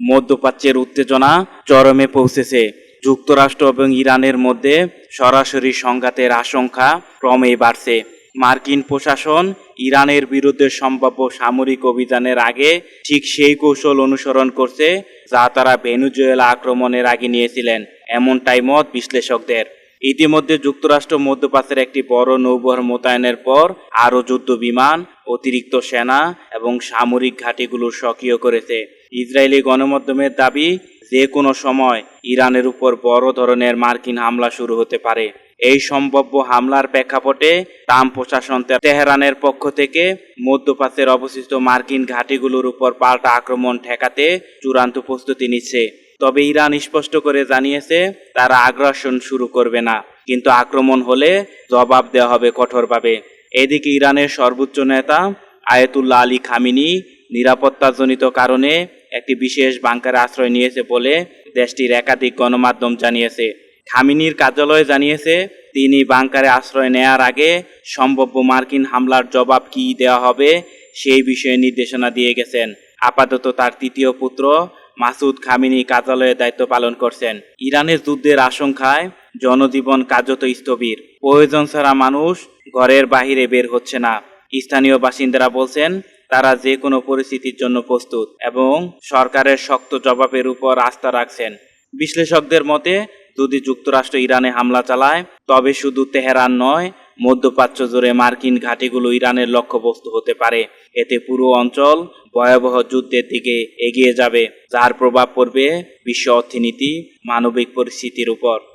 মধ্যপ্রাচ্যের উত্তেজনা চরমে পৌঁছেছে। যুক্তরাষ্ট্র এবং ইরানের মধ্যে সরাসরি সংঘাতের আশঙ্কা ক্রমেই বাড়ছে। মার্কিন প্রশাসন ইরানের বিরুদ্ধে সম্ভাব্য সামরিক অভিযানের আগে ঠিক সেই কৌশল অনুসরণ করছে যা তারা ভেনুজুয়েলা আক্রমণের আগে নিয়েছিলেন, এমনটাই মত বিশ্লেষকদের। ইতিমধ্যে যুক্তরাষ্ট্র মধ্যপ্রাচ্যের একটি বড় নৌবহর মোতায়েনের পর আরও যুদ্ধ বিমান, অতিরিক্ত সেনা এবং সামরিক ঘাঁটিগুলো সক্রিয় করেছে। ইসরায়েলি গণমাধ্যমের দাবি, যে কোনো সময় ইরানের উপর বড় ধরনের মার্কিন হামলা শুরু হতে পারে। এই সম্ভাব্য হামলার প্রেক্ষাপটে ট্রাম্প প্রশাসন তেহরানের পক্ষ থেকে মধ্যপ্রাচ্যের অবশিষ্ট মার্কিন ঘাঁটিগুলোর উপর পাল্টা আক্রমণ ঠেকাতে চূড়ান্ত প্রস্তুতি নিচ্ছে। তবে ইরান স্পষ্ট করে জানিয়েছে, তারা আগ্রাসন শুরু করবে না। কিন্তু আক্রমণ হলে জবাব দেওয়া হবে কঠোরভাবে। এদিকে ইরানের সর্বোচ্চ নেতা আয়াতুল্লাহ আলী খামিনি নিরাপত্তাজনিত কারণে একটি বিশেষ বাংকারে আশ্রয় নিয়েছে বলে দেশটির একাধিক গণমাধ্যম জানিয়েছে। খামিনির কার্যালয় জানিয়েছে, তিনি বাংকারে আশ্রয় নেয়ার আগে সম্ভাব্য মার্কিন হামলার জবাব কী দেওয়া হবে সেই বিষয়ে নির্দেশনা দিয়ে গেছেন। আপাতত তার তৃতীয় পুত্র মাসুদ খামিনি কার্যালয়ে দায়িত্ব পালন করছেন। ইরানের যুদ্ধের আশঙ্কায় জনজীবন কার্যত স্থবির। প্রয়োজন ছাড়া মানুষ ঘরের বাহিরে বের হচ্ছে না। স্থানীয় বাসিন্দারা বলছেন, তারা যে কোনো পরিস্থিতির জন্য প্রস্তুত এবং সরকারের শক্ত জবাবের উপর আস্থা রাখছেন। বিশ্লেষকদের মতে, যদি যুক্তরাষ্ট্র ইরানে হামলা চালায়, তবে শুধু তেহরান নয় মধ্যপ্রাচ্য জুড়ে মার্কিন ঘাঁটিগুলো ইরানের লক্ষ্যবস্তু হতে পারে। এতে পুরো অঞ্চল ভয়াবহ যুদ্ধের দিকে এগিয়ে যাবে, যার প্রভাব পড়বে বিশ্ব অর্থনীতি, মানবিক পরিস্থিতির উপর।